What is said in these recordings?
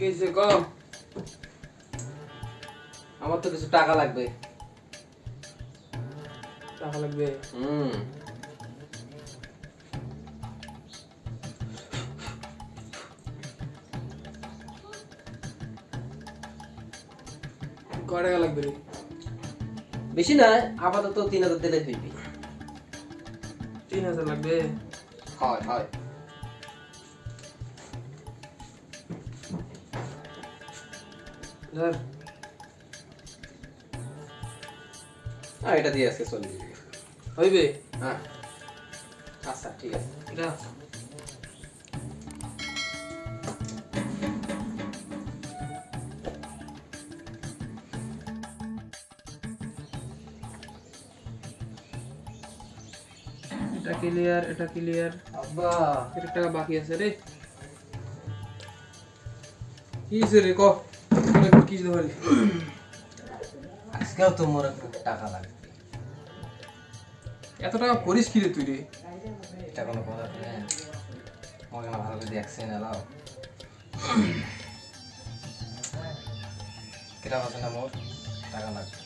কিসে কম আমার তো কিছু টাকা লাগবে। টাকা লাগবে? হুম। কয় টাকা লাগবে রে? বেশি না আপাতত তিন হাজার দিলে তিন হাজার লাগবে? হয় হয়। হ্যাঁ এটা দিয়ে আজকে চলে যাবে। হইবে? হ্যাঁ। আচ্ছা ঠিক আছে। যা এটা ক্লিয়ার এটা ক্লিয়ার আব্বা। এর টাকা বাকি আছে রে। কি হইছে রে ক? আজকেও তো মোর টাকা লাগবে। এত টাকা করিস কি রে তুই রে? এটা কোনো কথা আমাকে না। ভালো করে দেখছে না লাও কিরাম আছে না মোর? টাকা লাগবে।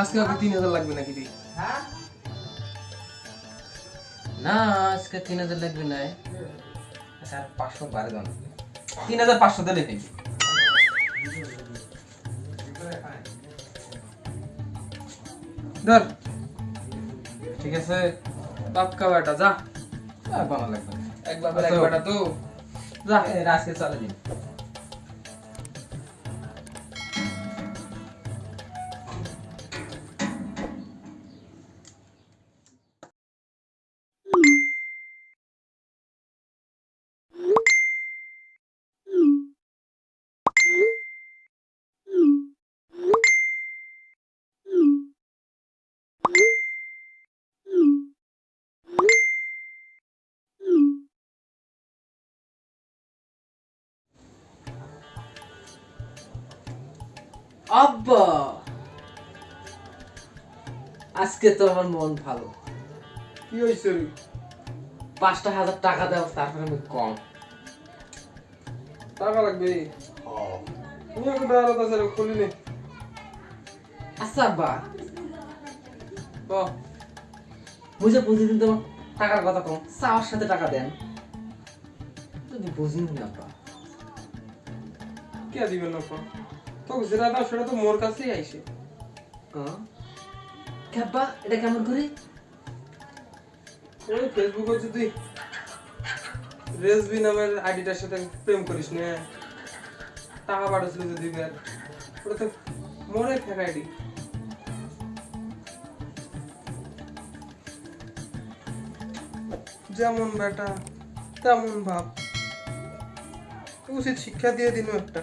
আজকে আগে তিন হাজার লাগবে নাকি রে না আজকে তিন হাজার লাগবে না। আচ্ছা আর পাঁচশো দাও না। তিন হাজার পাঁচশো দিলে হইবে ধর। ঠিক আছে। পাক্কা বেটা যা। বানা লাগবে না। এক বাপের এক বেটা তো। যা এ, আজকে চলে দিন আব্বা! আজকে তো আমার মন ভালো। কি হয়েছে পাঁচটা হাজার টাকা দাও তারপরে আমি কম। টাকা লাগবে? তুমি এখন আছে খুলি নে। আচ্ছা আব্বা। বুঝে প্রতিদিন তোমার টাকার কথা কম। চাওয়ার সাথে টাকা দেন। যদি বুঝিনি না আব্বা। কে দিবেন না তো যেটা দাও সেটা তো মোর কাছেই আইছে হ্যাঁ? কে এটা কেমন করে? ওই ফেসবুকে যদি রেসবি নামের আইডিটার সাথে প্রেম করিস না টাকা পাঠাচ্ছিল যদি বের ওটা তো মোরে ফেক আইডি। যেমন বেটা তেমন ভাব। উচিত শিক্ষা দিয়ে দিন একটা।